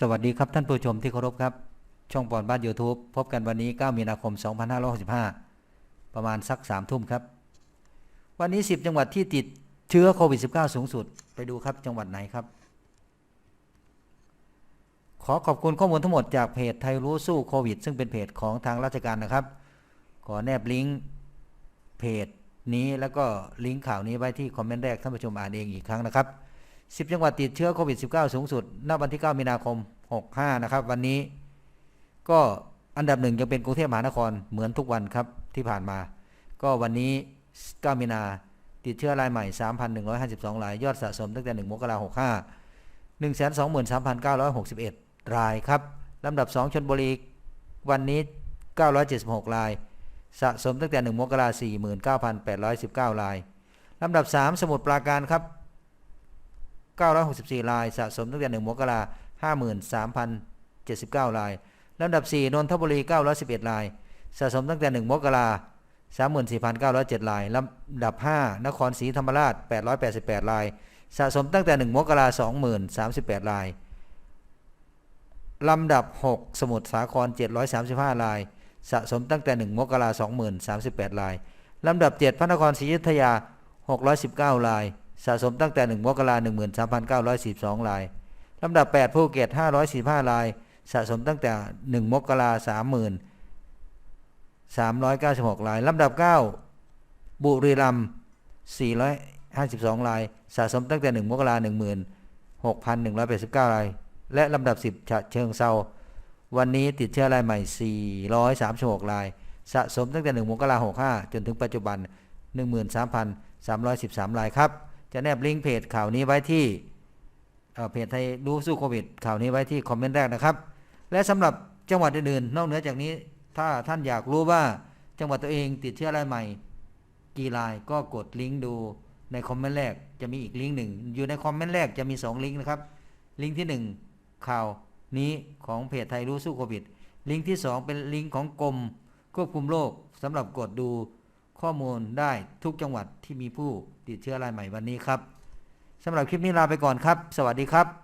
สวัสดีครับท่านผู้ชมที่เคารพครับ ช่องปอนบ้าน YouTube พบกันวันนี้ 9 มีนาคม 2565 ประมาณสัก3ทุ่มครับ วันนี้ 10 จังหวัดที่ติดเชื้อโควิด -19 สูงสุด ไปดูครับจังหวัดไหนครับ ขอขอบคุณข้อมูลทั้งหมดจากเพจไทยรู้สู้โควิด ซึ่งเป็นเพจของทางราชการนะครับ ขอแนบลิงก์เพจนี้แล้วก็ลิงก์ข่าวนี้ไว้ที่คอมเมนต์แรกท่านผู้ชมอ่านเองอีกครั้งนะครับ 10 จังหวัดติดเชื้อโควิด -19 สูงสุด ณ วันที่ 9 มีนาคม 65 นะครับ วันนี้ก็อันดับหนึ่งยังเป็นกรุงเทพมหานครเหมือนทุกวันครับที่ผ่านมา ก็วันนี้ 9 มีนาติดเชื้อรายใหม่ 3,152 ราย ยอดสะสมตั้งแต่ 1 มกราคม 65 123,961 รายครับลำดับ 2 ชนบุรีวันนี้ 976 ราย สะสมตั้งแต่ 1 มกราคม 49,819 รายลำดับ 3 สมุทรปราการครับ 964 ราย สะสมตั้งแต่1มกราคม53,079 รายลำดับ 4 นนทบุรี 911 ราย สะสมตั้งแต่ 1 มกราคม34,907 รายลำดับ 5 นครศรีธรรมราช 888 ราย สะสมตั้งแต่ 1 มกราคม20,038 รายลำดับ 6 สมุทรสาคร 735 ราย สะสมตั้งแต่ 1 มกราคม2038 รายลำดับ 7 พระนครศรีอยุธยา 619 ราย สะสมตั้งแต่1มกราคม13,942รายลำดับ 8 ภูเก็ต545ราย สะสมตั้งแต่ 1 มกราคม396รายลำดับ 9 บุรีรัมย์452ราย สะสมตั้งแต่ 1 มกราคม16,189ราย และลำดับ 10ฉะเชิงเซาวันนี้ติดเชื้อรายใหม่ 436 ราย สะสมตั้งแต่ 1 มกราคม65 จนถึงปัจจุบัน 13,313 รายครับ จะแนบลิงก์เพจข่าวนี้ไว้ที่เเพจไทยรู้สู้โควิดข่าวนี้ไว้ที่คอมเมนต์แรกนะครับ และสำหรับจังหวัดอื่นๆนอกเหนือจากนี้ ถ้าท่านอยากรู้ว่าจังหวัดตัวเองติดเชื้อรายใหม่ กี่รายก็กดลิงก์ดูในคอมเมนต์แรกจะมีอีกลิงก์หนึ่งอยู่ในคอมเมนต์แรกจะมี 2 ลิงก์นะครับ ลิงก์ที่ 1 ข่าวนี้ของเพจไทยรู้สู้โควิด ลิงก์ที่ 2 เป็นลิงก์ของกรมควบคุมโรคสำหรับกดดู ข้อมูลได้ทุกจังหวัดที่มีผู้ติดเชื้อรายใหม่วันนี้ครับสำหรับคลิปนี้ลาไปก่อนครับ สวัสดีครับ